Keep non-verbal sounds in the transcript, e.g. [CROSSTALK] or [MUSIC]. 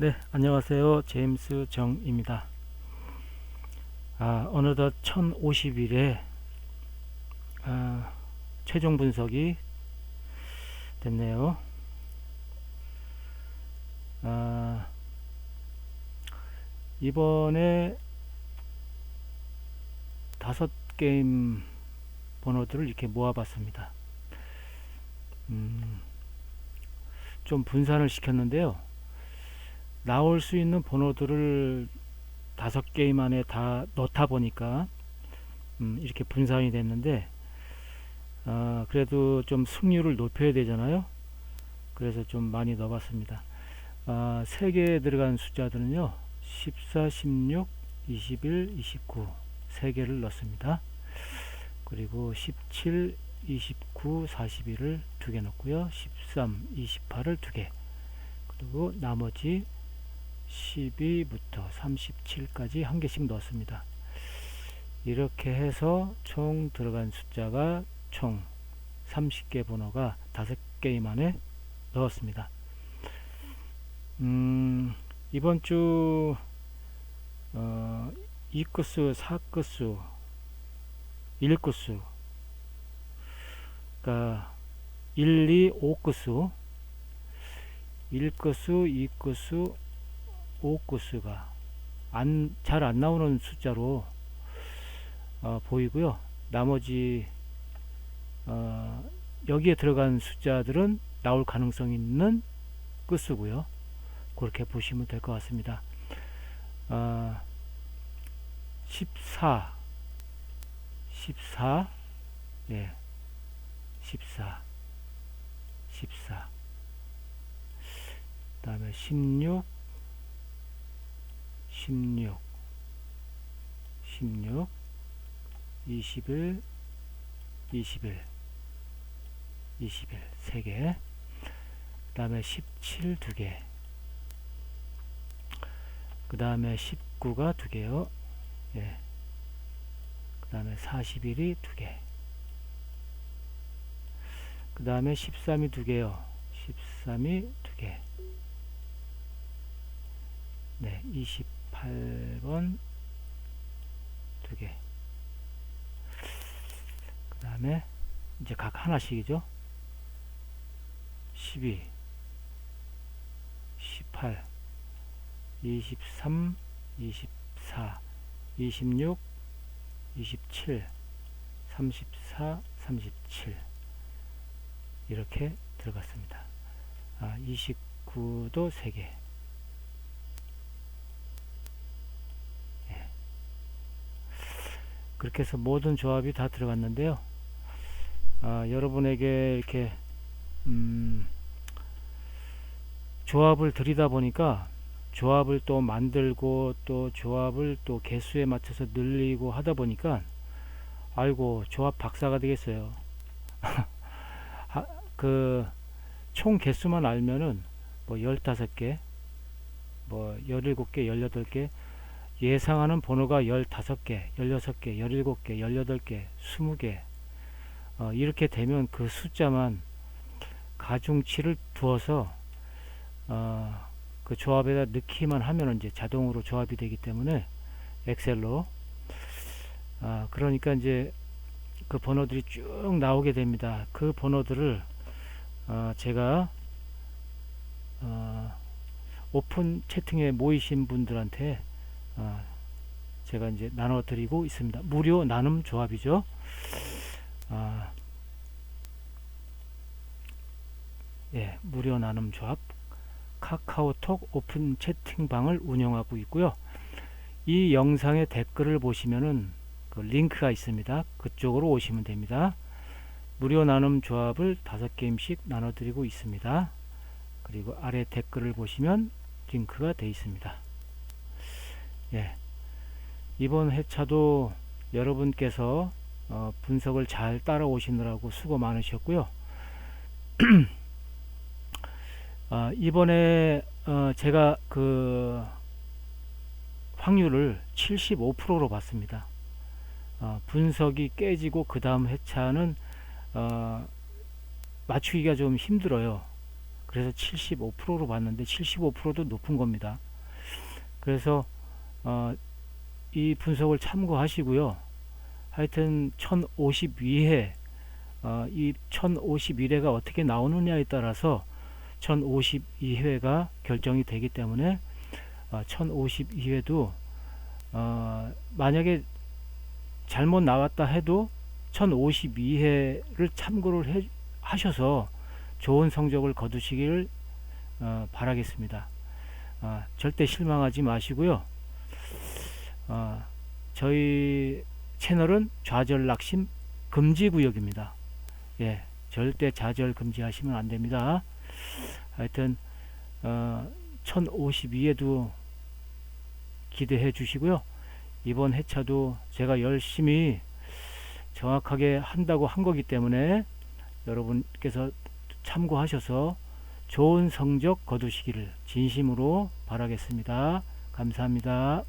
네, 안녕하세요. 제임스 정입니다. 아, 어느덧 1050일에 아, 최종 분석이 됐네요. 아, 이번에 다섯 게임 번호들을 이렇게 모아봤습니다. 음, 좀 분산을 시켰는데요. 나올 수 있는 번호들을 다섯 게임 안에 다 넣다 보니까 음, 이렇게 분산이 됐는데 아, 그래도 좀 승률을 높여야 되잖아요. 그래서 좀 많이 넣어봤습니다. 아, 3개 들어간 숫자들은요. 14, 16, 21, 29 3개를 넣습니다. 그리고 17, 29, 41을 두개 넣고요. 13, 28을 두 개. 그리고 나머지 12부터 37까지 한 개씩 넣었습니다. 이렇게 해서 총 들어간 숫자가 총 30개 번호가 5게임 안에 넣었습니다. 음, 이번 주 어, 2끝수, 4끝수, 1끝수 그러니까 1, 2, 5끝수 1끝수, 2끝수, 5끝수가 안, 잘 안 나오는 숫자로 어, 보이고요. 나머지 어, 여기에 들어간 숫자들은 나올 가능성 있는 끝수고요. 그렇게 보시면 될 것 같습니다. 어, 14 14 예, 14 14 다음에 16 16 16 21 21 21 3개. 그 다음에 17 2개. 그 다음에 19가 2개요. 예. 그 다음에 41이 2개. 그 다음에 13이 2개요. 13이 2개. 네, 28번. 2개. 그 다음에 이제 각 하나씩이죠? 12 18 23 24 26 27 34 37 이렇게 들어갔습니다. 아, 29도 3개 그렇게 해서 모든 조합이 다 들어갔는데요. 아, 여러분에게 이렇게 음, 조합을 드리다 보니까 조합을 또 만들고 또 조합을 또 개수에 맞춰서 늘리고 하다 보니까 아이고 조합 박사가 되겠어요. [LAUGHS] 그총 개수만 알면은 뭐 15개, 뭐 17개, 18개 예상하는 번호가 15개, 16개, 17개, 18개, 20개 어, 이렇게 되면 그 숫자만 가중치를 두어서 어, 그 조합에다 넣기만 하면 이제 자동으로 조합이 되기 때문에 엑셀로 아, 그러니까 이제 그 번호들이 쭉 나오게 됩니다. 그 번호들을 어, 제가 어, 오픈 채팅에 모이신 분들한테 어, 제가 이제 나눠 드리고 있습니다. 무료 나눔 조합이죠. 아, 예, 무료 나눔 조합 카카오톡 오픈 채팅방을 운영하고 있고요. 이 영상의 댓글을 보시면은 그 링크가 있습니다. 그쪽으로 오시면 됩니다. 무료 나눔 조합을 다섯 게임씩 나눠 드리고 있습니다. 그리고 아래 댓글을 보시면 링크가 되어 있습니다. 예. 이번 회차도 여러분께서 어, 분석을 잘 따라오시느라고 수고 많으셨고요. 어, [CLEARS THROAT] 이번에 어, 제가 그 확률을 75%로 봤습니다. 어, 분석이 깨지고 그 다음 회차는 어, 맞추기가 좀 힘들어요. 그래서 75%로 봤는데 75%도 높은 겁니다. 그래서 어, 이 분석을 참고하시고요. 하여튼 1052회 어, 이 1051회가 어떻게 나오느냐에 따라서 1052회가 결정이 되기 때문에 어, 1052회도 어, 만약에 잘못 나왔다 해도 1052회를 참고를 해, 하셔서 좋은 성적을 거두시기를 어, 바라겠습니다. 아, 절대 실망하지 마시고요. 어, 저희 채널은 좌절 낙심 금지 구역입니다. 예, 절대 좌절 금지하시면 안 됩니다. 하여튼 어, 1052에도 기대해 주시고요. 이번 회차도 제가 열심히 정확하게 한다고 한 거기 때문에 여러분께서 참고하셔서 좋은 성적 거두시기를 진심으로 바라겠습니다. 감사합니다.